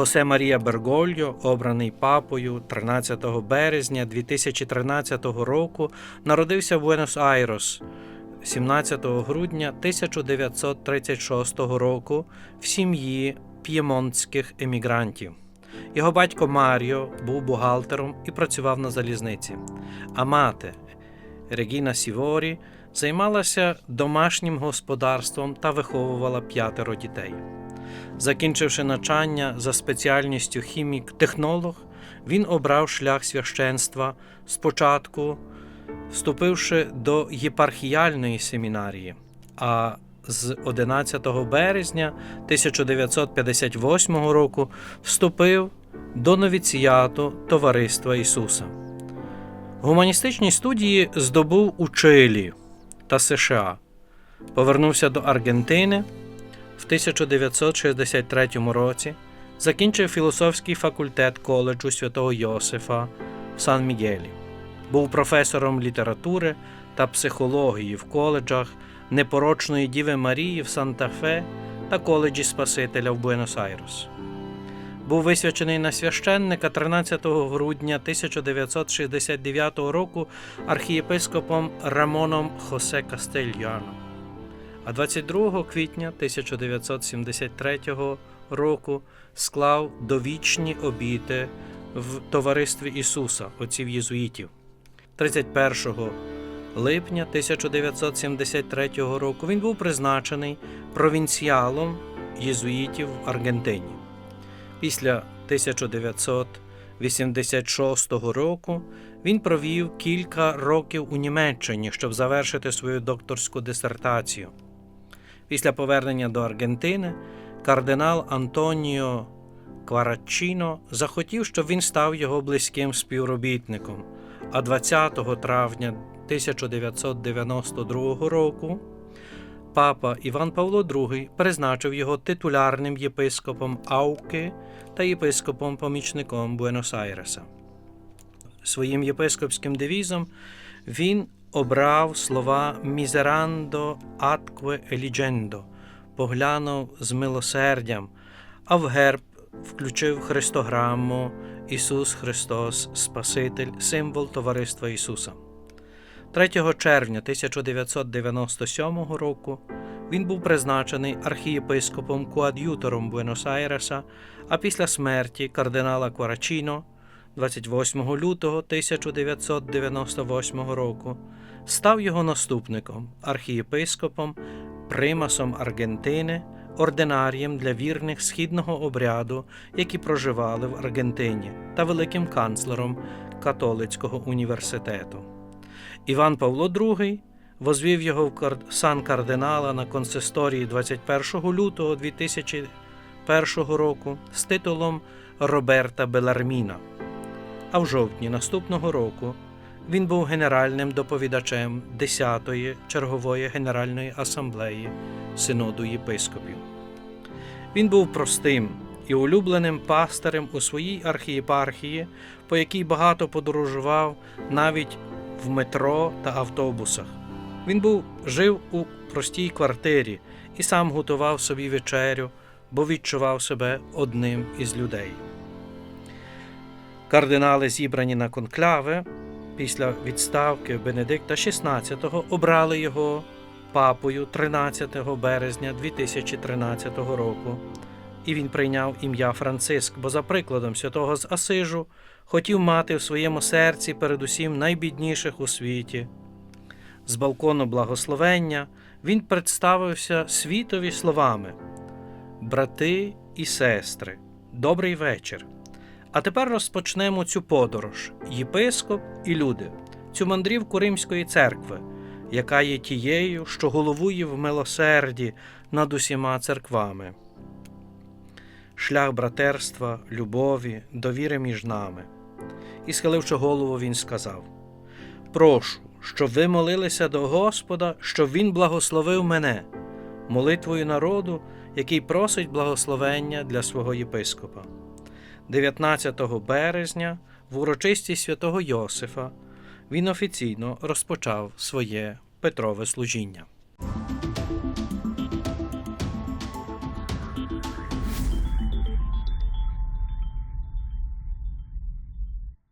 Хосе Марія Бергольо, обраний папою 13 березня 2013 року, народився в Буенос-Айрес 17 грудня 1936 року в сім'ї п'ємонтських емігрантів. Його батько Маріо був бухгалтером і працював на залізниці, а мати Регіна Сіворі займалася домашнім господарством та виховувала п'ятеро дітей. Закінчивши навчання за спеціальністю хімік-технолог, він обрав шлях священства спочатку, вступивши до єпархіяльної семінарії, а з 11 березня 1958 року вступив до новіціяту Товариства Ісуса. Гуманістичні студії здобув у Чилі та США, повернувся до Аргентини 1963 році, закінчив філософський факультет коледжу святого Йосифа в Сан Мігелі, був професором літератури та психології в коледжах Непорочної Діви Марії в Санта-Фе та коледжі Спасителя в Буенос-Айрес. Був висвячений на священника 13 грудня 1969 року архієпископом Рамоном Хосе Кастельяно. А 22 квітня 1973 року склав довічні обіти в Товаристві Ісуса, отців єзуїтів. 31 липня 1973 року він був призначений провінціалом єзуїтів в Аргентині. Після 1986 року він провів кілька років у Німеччині, щоб завершити свою докторську дисертацію. Після повернення до Аргентини кардинал Антоніо Кварачіно захотів, щоб він став його близьким співробітником. А 20 травня 1992 року папа Іван Павло II призначив його титулярним єпископом Ауки та єпископом-помічником Буенос-Айреса. Своїм єпископським девізом він обрав слова Мізерандо аткве еліджендо, поглянув з милосердям, а в герб включив христограму Ісус Христос, Спаситель, символ Товариства Ісуса. 3 червня 1997 року він був призначений архієпископом коад'ютором Буенос-Айреса, а після смерті кардинала Кварачіно 28 лютого 1998 року став його наступником, архієпископом, примасом Аргентини, ординарієм для вірних східного обряду, які проживали в Аргентині, та великим канцлером католицького університету. Іван Павло II возвів його в сан кардинала на консисторії 21 лютого 2001 року з титулом Роберта Беларміна. А в жовтні наступного року він був генеральним доповідачем 10-ї чергової Генеральної асамблеї Синоду єпископів. Він був простим і улюбленим пастирем у своїй архієпархії, по якій багато подорожував навіть в метро та автобусах. Він був жив у простій квартирі і сам готував собі вечерю, бо відчував себе одним із людей. Кардинали, зібрані на конклави, після відставки Бенедикта XVI обрали його папою 13 березня 2013 року, і він прийняв ім'я Франциск, бо за прикладом святого з Асижу хотів мати в своєму серці передусім найбідніших у світі. З балкону благословення він представився світові словами: Брати і сестри, добрий вечір. А тепер розпочнемо цю подорож єпископ і люди, цю мандрівку Римської церкви, яка є тією, що головує в милосерді над усіма церквами. Шлях братерства, любові, довіри між нами. І, схиливши голову, він сказав: Прошу, щоб ви молилися до Господа, щоб Він благословив мене, молитвою народу, який просить благословення для свого єпископа. 19 березня, в урочистість святого Йосифа, він офіційно розпочав своє Петрове служіння.